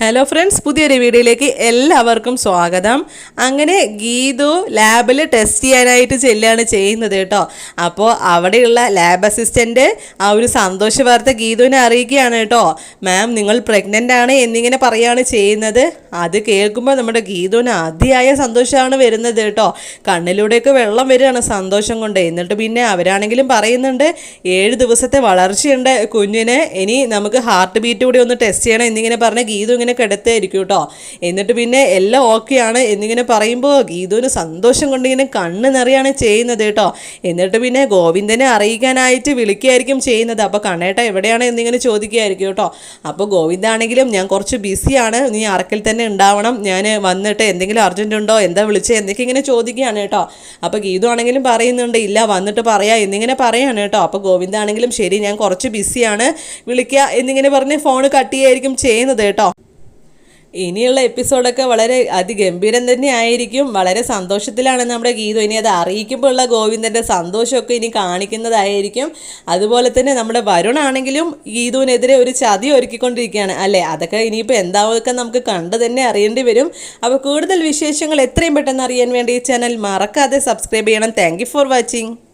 Hello friends പുതിയൊരു വീഡിയോയിലേക്ക് എല്ലാവർക്കും സ്വാഗതം. അങ്ങനെ ഗീതു ലാബിൽ ടെസ്റ്റ് ചെയ്യാനായിട്ട് ചെല്ലുകയാണ് ചെയ്യുന്നത് കേട്ടോ. അപ്പോൾ അവിടെയുള്ള ലാബ് അസിസ്റ്റന്റ് ആ ഒരു സന്തോഷ വാർത്ത ഗീതുവിനെ അറിയിക്കുകയാണ് കേട്ടോ. മാം നിങ്ങൾ പ്രഗ്നന്റ് ആണ് എന്നിങ്ങനെ പറയുകയാണ് ചെയ്യുന്നത്. അത് കേൾക്കുമ്പോൾ നമ്മുടെ ഗീതുവിന് അതിയായ സന്തോഷമാണ് വരുന്നത് കേട്ടോ. കണ്ണിലൂടെയൊക്കെ വെള്ളം വരികയാണ് സന്തോഷം കൊണ്ട്. എന്നിട്ട് പിന്നെ അവരാണെങ്കിലും പറയുന്നുണ്ട് ഏഴ് ദിവസത്തെ വളർച്ചയുണ്ട് കുഞ്ഞിന്. ഇനി നമുക്ക് ഹാർട്ട് ബീറ്റ് കൂടി ഒന്ന് ടെസ്റ്റ് ചെയ്യണം എന്നിങ്ങനെ പറഞ്ഞ് ഗീതു ഇങ്ങനെ കിടത്തായിരിക്കും കേട്ടോ. എന്നിട്ട് പിന്നെ എല്ലാം ഓക്കെയാണ് എന്നിങ്ങനെ പറയുമ്പോൾ ഗീതുവിന് സന്തോഷം കൊണ്ട് ഇങ്ങനെ കണ്ണ് നിറയാണ് ചെയ്യുന്നത് കേട്ടോ. എന്നിട്ട് പിന്നെ ഗോവിന്ദനെ അറിയിക്കാനായിട്ട് വിളിക്കുകയായിരിക്കും ചെയ്യുന്നത്. അപ്പോൾ കണ്ണേട്ട എവിടെയാണ് എന്നിങ്ങനെ ചോദിക്കുകയായിരിക്കും കേട്ടോ. അപ്പോൾ ഗോവിന്ദാണെങ്കിലും ഞാൻ കുറച്ച് ബിസിയാണ് നീ അറക്കിൽ തന്നെ ഉണ്ടാവണം. ഞാൻ വന്നിട്ട് എന്തെങ്കിലും അർജന്റ് ഉണ്ടോ? എന്താ വിളിച്ചത് എന്നൊക്കെ ഇങ്ങനെ ചോദിക്കുകയാണ് കേട്ടോ. അപ്പോൾ ഗീതു ആണെങ്കിലും പറയുന്നുണ്ട് ഇല്ല വന്നിട്ട് പറയാം എന്നിങ്ങനെ പറയാണ് കേട്ടോ. അപ്പോൾ ഗോവിന്ദാണെങ്കിലും ശരി ഞാൻ കുറച്ച് ബിസിയാണ് വിളിക്കുക എന്നിങ്ങനെ പറഞ്ഞ് ഫോൺ കട്ട് ചെയ്യായിരിക്കും ചെയ്യുന്നത് കേട്ടോ. ഇനിയുള്ള എപ്പിസോഡൊക്കെ വളരെ അതിഗംഭീരം തന്നെ ആയിരിക്കും. വളരെ സന്തോഷത്തിലാണ് നമ്മുടെ ഗീതു. ഇനി അത് അറിയിക്കുമ്പോൾ ഉള്ള ഗോവിന്ദന്റെ സന്തോഷമൊക്കെ ഇനി കാണിക്കുന്നതായിരിക്കും. അതുപോലെ തന്നെ നമ്മുടെ വരുണാണെങ്കിലും ഗീതുവിനെതിരെ ഒരു ചതി ഒരുക്കിക്കൊണ്ടിരിക്കുകയാണ്. അല്ലേ? അതൊക്കെ ഇനിയിപ്പോൾ എന്താവൊക്കെ നമുക്ക് കണ്ടു തന്നെ അറിയേണ്ടി വരും. അപ്പോൾ കൂടുതൽ വിശേഷങ്ങൾ എത്രയും പെട്ടെന്ന് അറിയാൻ വേണ്ടി ഈ ചാനൽ മറക്കാതെ സബ്സ്ക്രൈബ് ചെയ്യണം. Thank for watching